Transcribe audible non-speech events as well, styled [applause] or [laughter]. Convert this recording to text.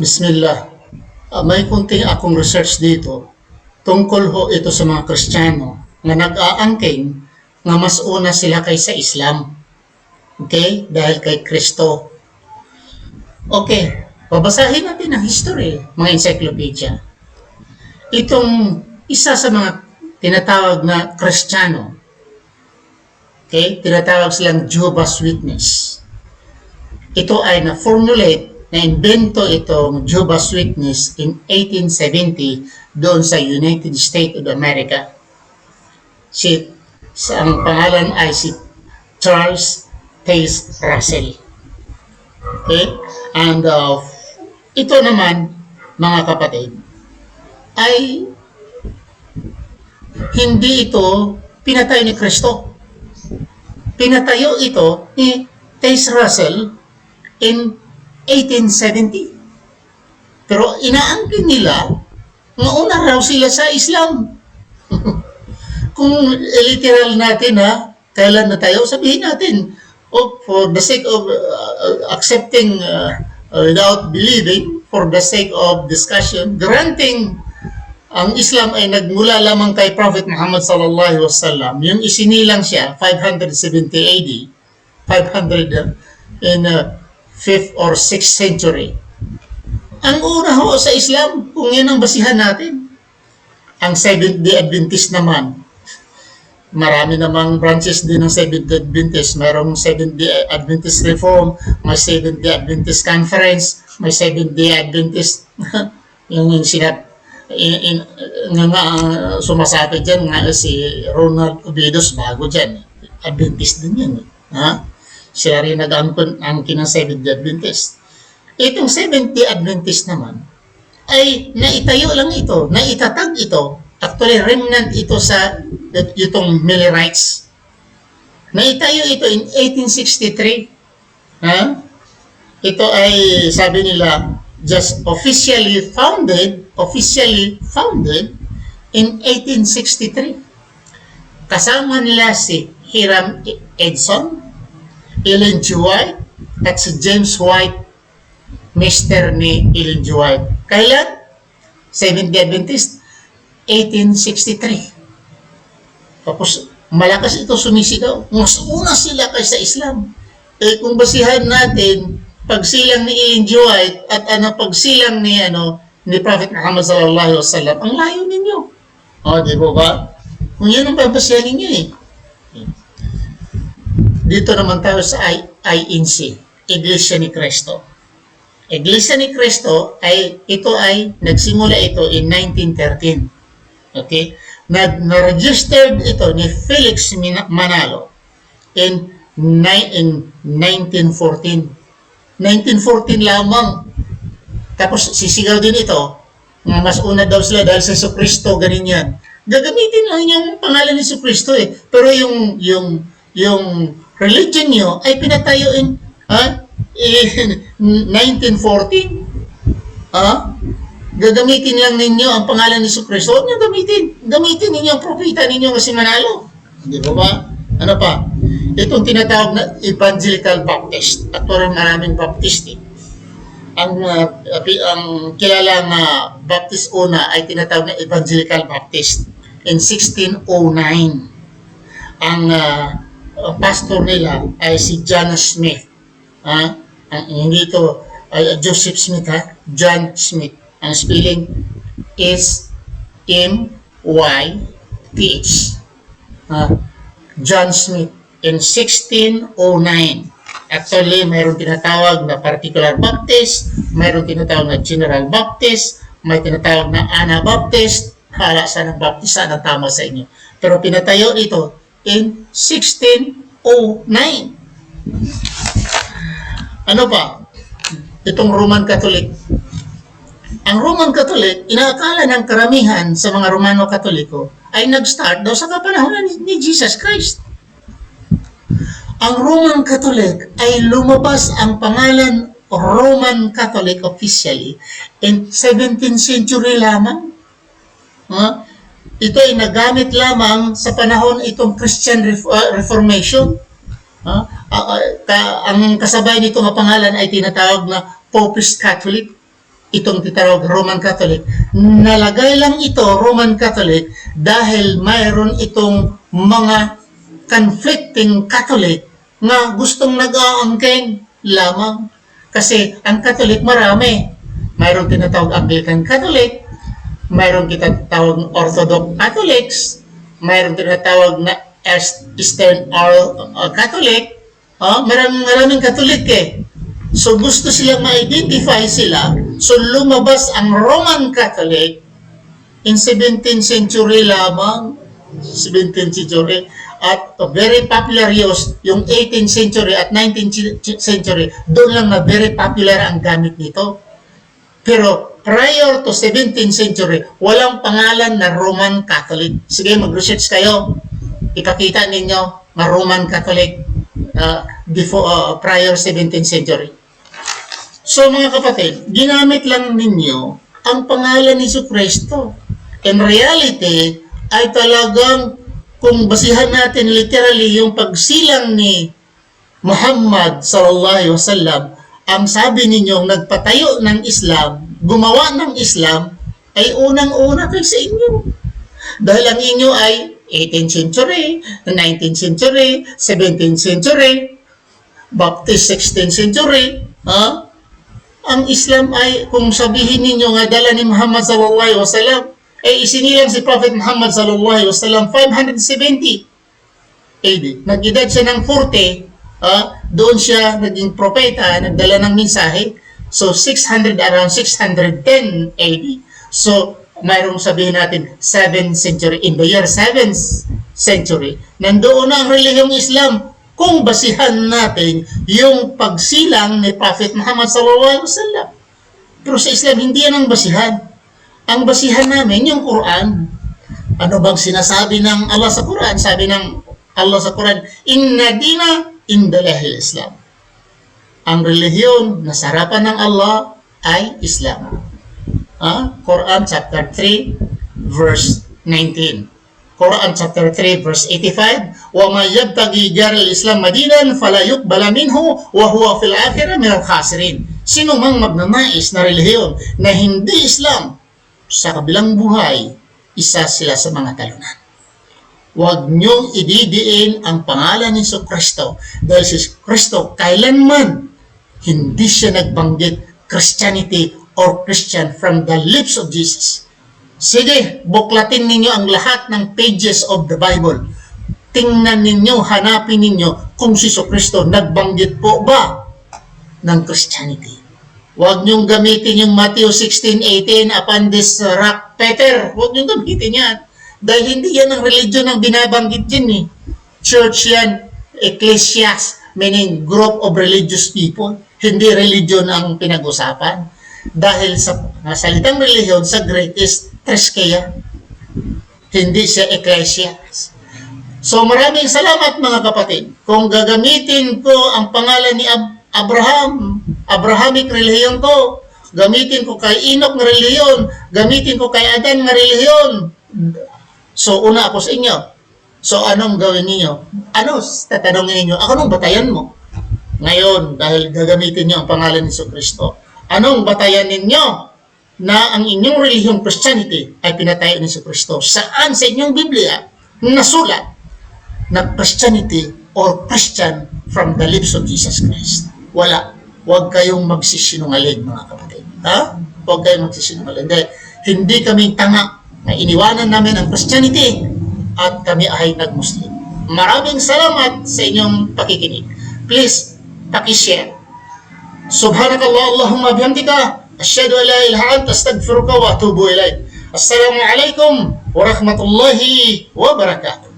Bismillah. Ah, may kunting akong research dito. Tungkol ho ito sa mga Kristiyano nga nag-aangking nga mas una sila kaysa Islam. Okay? Dahil kay Kristo. Okay. Babasahin natin ang history, mga encyclopedia. Itong isa sa mga tinatawag na Kristiyano. Okay? Tinatawag silang Jehovah's Witness ito ay na-formulate, na-invento itong Jehovah's Witness in 1870 doon sa United States of America. Si, sa, ang pangalan ay si Charles Taze Russell. Okay? And uh, ito naman, mga kapatid, ay hindi ito pinatayo ni Kristo. Pinatayo ito ni Taze Russell in 1870. Pero inaangkin nila nga una raw sila sa Islam. [laughs] Kung literal natin ha, kailan na tayo, sabihin natin, oh, for the sake of uh, accepting uh, without believing, for the sake of discussion, granting ang Islam ay nagmula lamang kay Prophet Muhammad sallallahu alaihi wasallam. Yung isinilang siya 570 AD, 500 in uh, 5th or 6th century. Ang una ho sa Islam, kung yan ang basihan natin. Ang Seventh-day Adventist naman, marami namang branches din ng Seventh-day Adventist. Merong Seventh-day Adventist Reform, may Seventh-day Adventist Conference, may Seventh-day Adventist, [laughs] yung, yung sinat, in, in, nga nga uh, sumasabi dyan nga si Ronald Ubidos bago dyan. Adventist din yan. eh. Ha? Siya rin nag-angkin ng Seventh-day Adventist. Itong Seventh-day Adventist naman, ay naitayo lang ito, naitatag ito. Actually, remnant ito sa itong Millerites. Naitayo ito in 1863. Ha? Ito ay, sabi nila, just officially founded, officially founded in 1863. Kasama nila si Hiram Edson, Ellen G. White, at si James White, mister ni Ellen G. White. Kailan? Seventh-day Adventist, 1863. Tapos, malakas ito sumisigaw. Mas una sila kaysa Islam. Eh, kung basihan natin, pagsilang ni Ellen G. White at ano, pagsilang ni, ano, ni Prophet Muhammad sallallahu alaihi wasallam, ang layo ninyo. O, di ba ba? Kung yan ang babasihan ninyo eh. Dito naman tayo sa INC, Iglesia ni Cristo. Iglesia ni Cristo ay ito ay nagsimula ito in 1913. Okay? Nag na-registered ito ni Felix Manalo in in 1914. 1914 lamang. Tapos sisigaw din ito nga mas una daw sila dahil sa Yesu Cristo ganin yan. Gagamitin lang yung pangalan ni Yesu Cristo eh. Pero yung yung yung religion nyo ay pinatayo in ha? in 1914. Ha? Gagamitin lang ninyo ang pangalan ni Yesu Cristo. Huwag nyo gamitin. Gamitin ninyo ang propeta ninyo kasi manalo. Di ba ba? Ano pa? Itong tinatawag na Evangelical Baptist. At parang maraming Baptist eh. Ang, uh, ang kilalang uh, Baptist una ay tinatawag na Evangelical Baptist in 1609. Ang uh, ang pastor nila ay si John Smith. Ha? Ang hindi ito ay Joseph Smith ha? John Smith. Ang spelling is M Y T H. Ha? John Smith in 1609. Actually, mayroong tinatawag na particular Baptist, mayroong tinatawag na General Baptist, may tinatawag na Anabaptist, hala sa ng Baptist, saan ang tama sa inyo. Pero pinatayo ito in 1609. Ano pa? Itong Roman Catholic. Ang Roman Catholic, inaakala ng karamihan sa mga Romano Katoliko ay nag-start daw sa kapanahonan ni, Jesus Christ. Ang Roman Catholic ay lumabas ang pangalan Roman Catholic officially in 17th century lamang. Ha? Ito ay nagamit lamang sa panahon itong Christian uh, Reformation. Ah, ah, ka- ang kasabay nito nga pangalan ay tinatawag na Popist Catholic. itong titawag Roman Catholic. Nalagay lang ito Roman Catholic dahil mayroon itong mga conflicting Catholic nga gustong nag-aangking lamang. Kasi ang Catholic marami. Mayroong tinatawag Anglican Catholic, mayroong tinatawag Orthodox Catholics, mayroong tinatawag na Est- Eastern uh, Catholic, ah maraming, maraming Catholic eh. So gusto silang ma-identify sila, so lumabas ang Roman Catholic in 17th century lamang, 17th century, at very popular use yung 18th century at 19th century, doon lang na very popular ang gamit nito. Pero prior to 17th century, walang pangalan na Roman Catholic. Sige, mag-research kayo. Ipakita ninyo na Roman Catholic uh, before uh, prior 17th century. So mga kapatid, ginamit lang ninyo ang pangalan ni Kristo. In reality, ay talagang kung basihan natin literally yung pagsilang ni Muhammad sallallahu alaihi wasallam, ang sabi ninyong nagpatayo ng Islam, gumawa ng Islam, ay unang-una kay sa inyo. Dahil ang inyo ay 18th century, 19th century, 17th century, Baptist 16th century, ha? Ang Islam ay, kung sabihin ninyo nga dala ni Muhammad sallallahu alaihi wasallam, ay isinilang si Prophet Muhammad sallallahu alaihi wasallam 570 AD. Nag-edad siya ng 40, ah, doon siya naging propeta, nagdala ng mensahe. So 600 around 610 AD. So mayroong sabihin natin 7th century in the year 7th century. Nandoon na ang relihiyong Islam kung basihan natin yung pagsilang ni Prophet Muhammad sallallahu alaihi wasallam. Pero sa Islam hindi yan ang basihan. Ang basihan namin yung Quran. Ano bang sinasabi ng Allah sa Quran? Sabi ng Allah sa Quran, Inna dina indalahil Islam. Ang relihiyon na sa harapan ng Allah ay Islam. Ah, Quran chapter 3 verse 19. Quran chapter 3 verse 85, "Wa may yabtaghi al Islam madinan fala yuqbala minhu wa huwa fil akhirah min al-khasirin." Sino mang magnanais na relihiyon na hindi Islam sa kabilang buhay, isa sila sa mga talunan. Huwag niyong ididiin ang pangalan ni Kristo dahil si Kristo kailanman hindi siya nagbanggit Christianity or Christian from the lips of Jesus. Sige, buklatin ninyo ang lahat ng pages of the Bible. Tingnan ninyo, hanapin ninyo kung si Kristo nagbanggit po ba ng Christianity. Huwag niyong gamitin yung Matthew 16:18 upon this rock, Peter. Huwag niyong gamitin yan. Dahil hindi yan ang religion ang binabanggit din eh. Church yan, ecclesias, meaning group of religious people. Hindi religion ang pinag-usapan. Dahil sa na salitang religion sa Greek is treskeia. Hindi siya ecclesias. So maraming salamat mga kapatid. Kung gagamitin ko ang pangalan ni Ab- Abraham, Abrahamic relihiyon ko, gamitin ko kay Enoch na relihiyon, gamitin ko kay Adan na relihiyon. So una ako sa inyo. So anong gawin niyo? Ano tatanungin niyo? Ako nung batayan mo? Ngayon, dahil gagamitin niyo ang pangalan ni Kristo, anong batayan ninyo na ang inyong relihiyong Christianity ay pinatayo ni Kristo? Saan sa inyong Biblia nasulat na Christianity or Christian from the lips of Jesus Christ? Wala. Huwag kayong magsisinungaling, mga kapatid. Ha? Huwag kayong magsisinungaling. Dahil hindi kami tanga na iniwanan namin ang Christianity at kami ay nag-Muslim. Maraming salamat sa inyong pakikinig. Please, pakishare. Subhanakallah Allahumma bihamdika. Asyadu ala ilha an tastagfiruka wa atubu ilaih. Assalamualaikum warahmatullahi wabarakatuh.